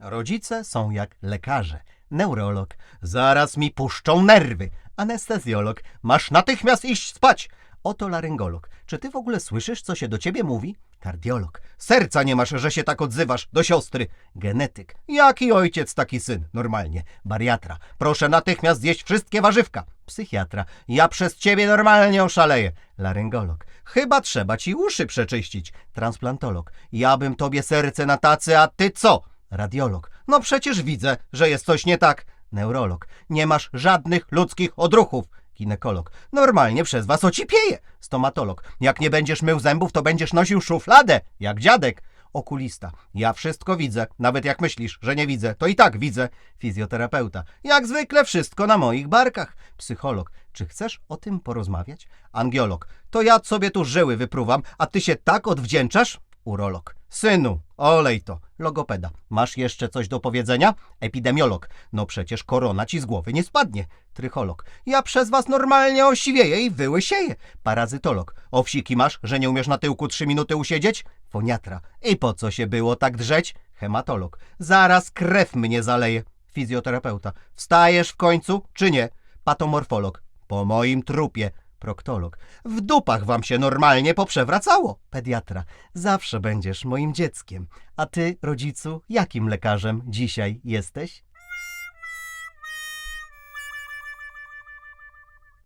Rodzice są jak lekarze. Neurolog. Zaraz mi puszczą nerwy. Anestezjolog. Masz natychmiast iść spać. Oto laryngolog. Czy ty w ogóle słyszysz, co się do ciebie mówi? Kardiolog. Serca nie masz, że się tak odzywasz do siostry. Genetyk. Jaki ojciec, taki syn. Normalnie. Bariatra. Proszę natychmiast zjeść wszystkie warzywka. Psychiatra. Ja przez ciebie normalnie oszaleję. Laryngolog. Chyba trzeba ci uszy przeczyścić. Transplantolog. Ja bym tobie serce na tacy, a ty co? Radiolog. No przecież widzę, że jest coś nie tak. Neurolog. Nie masz żadnych ludzkich odruchów. Ginekolog. Normalnie przez was ocipieje. Stomatolog. Jak nie będziesz mył zębów, to będziesz nosił szufladę, jak dziadek. Okulista. Ja wszystko widzę. Nawet jak myślisz, że nie widzę, to i tak widzę. Fizjoterapeuta. Jak zwykle wszystko na moich barkach. Psycholog. Czy chcesz o tym porozmawiać? Angiolog. To ja sobie tu żyły wypruwam, a ty się tak odwdzięczasz? Urolog. Synu, olej to. Logopeda. Masz jeszcze coś do powiedzenia? Epidemiolog. No przecież korona ci z głowy nie spadnie. Trycholog. Ja przez was normalnie osiwieję i wyłysieję. Parazytolog. Owsiki masz, że nie umiesz na tyłku trzy minuty usiedzieć? Foniatra. I po co się było tak drzeć? Hematolog. Zaraz krew mnie zaleje. Fizjoterapeuta. Wstajesz w końcu, czy nie? Patomorfolog. Po moim trupie. Proktolog. W dupach wam się normalnie poprzewracało. Pediatra. Zawsze będziesz moim dzieckiem. A ty, rodzicu, jakim lekarzem dzisiaj jesteś?